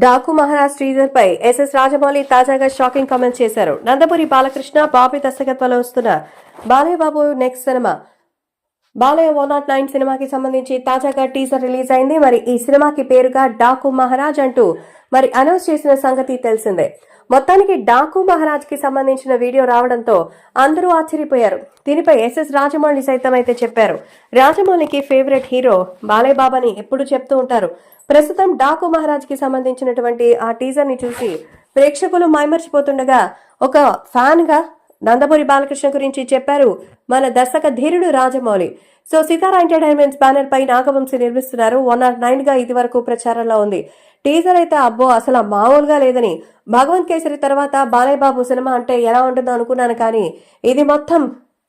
డాకు మహారాజ్ శ్రీధర్ పై ఎస్ఎస్ రాజమౌళి తాజాగా shocking comments చేశారు. నందమూరి బాలకృష్ణ బాబీ దర్శకత్వంలో వస్తున్న Balayyababu next cinema Balayya one not nine సినిమాకి సంబంధించి తాజాగా టీజర్ రిలీజ్ అయింది. మరి ఈ సినిమాకి పేరుగా డాకు మహారాజ్ అంటూ మరి అనౌన్స్ చేసిన సంగతి తెలిసిందే. మొత్తానికి డాకు మహారాజ్కి సంబంధించిన వీడియో రావడంతో అందరూ ఆశ్చర్యపోయారు. దీనిపై ఎస్ఎస్ రాజమౌళి సైతం అయితే చెప్పారు. రాజమౌళికి ఫేవరెట్ హీరో బాలయ్య బాబాని ఎప్పుడు చెప్తూ ఉంటారు. ప్రస్తుతం డాకు మహారాజ్కి సంబంధించినటువంటి ఆ టీజర్ని చూసి ప్రేక్షకులు మైమర్చిపోతుండగా ఒక ఫ్యాన్గా నందమూరి బాలకృష్ణ గురించి చెప్పారు. మన దర్శక ధీరుడు Rajamouli. So Sithara entertainments banner పై నాగవంశి నిర్మిస్తున్నారు. వన్ నాట్ నైన్గా ఇది వరకు ప్రచారంలో ఉంది. టీజర్ అయితే అబ్బో అసలు మామూలుగా లేదని. భగవంత్ కేసరి తర్వాత బాలయ్య బాబు సినిమా అంటే ఎలా ఉంటుందో అనుకున్నాను కానీ ఇది మొత్తం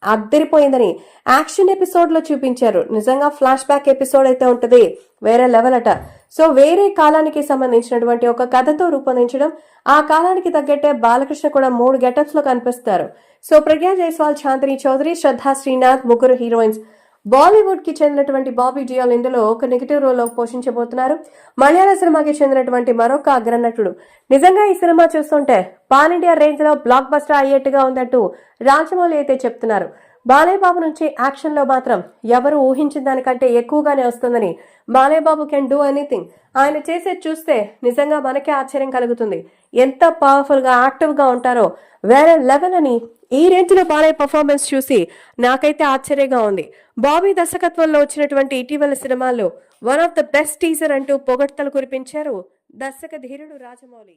అద్దరిపోయిందని యాక్షన్ ఎపిసోడ్లో చూపించారు. నిజంగా ఫ్లాష్ బ్యాక్ ఎపిసోడ్ అయితే ఉంటది. వేరే లెవెల్ అట. సో వేరే కాలానికి సంబంధించినటువంటి ఒక కథతో రూపొందించడం ఆ కాలానికి తగ్గట్టే బాలకృష్ణ కూడా మూడు గెటప్స్లో కనిపిస్తారు. సో ప్రజ్ఞా జైస్వాల్ చాందిని చౌదరి శ్రద్ధా శ్రీనాథ్ ముగ్గురు హీరోయిన్స్. బాలీవుడ్కి చెందినటువంటి బాబీ డియోల్ ఇందులో ఒక నెగిటివ్ రోల్ పోషించబోతున్నారు. మలయాళ సినిమాకి చెందినటువంటి మరొక అగ్రనటుడు. నిజంగా ఈ సినిమా చూస్తుంటే పాన్ ఇండియా రేంజ్లో బ్లాక్ బస్టర్ అయ్యేట్టుగా ఉందంటూ రాజమౌళి అయితే చెప్తున్నారు. బాలయ్య బాబు నుంచి యాక్షన్లో మాత్రం ఎవరు ఊహించిన దానికంటే ఎక్కువగానే వస్తుందని Balayya Babu can do anything ఆయన చేసేది చూస్తే నిజంగా మనకే ఆశ్చర్యం కలుగుతుంది. ఎంత పవర్ఫుల్గా యాక్టివ్గా ఉంటారో. వేరే లెవెల్ అని ఈ రేంజ్లో బాలయ్య పర్ఫార్మెన్స్ చూసి నాకైతే ఆశ్చర్యంగా ఉంది. బాబీ దర్శకత్వంలో వచ్చినటువంటి ఇటీవల సినిమాల్లో one of the best teaser అంటూ పొగడ్తలు కురిపించారు దర్శక ధీరుడు రాజమౌళి.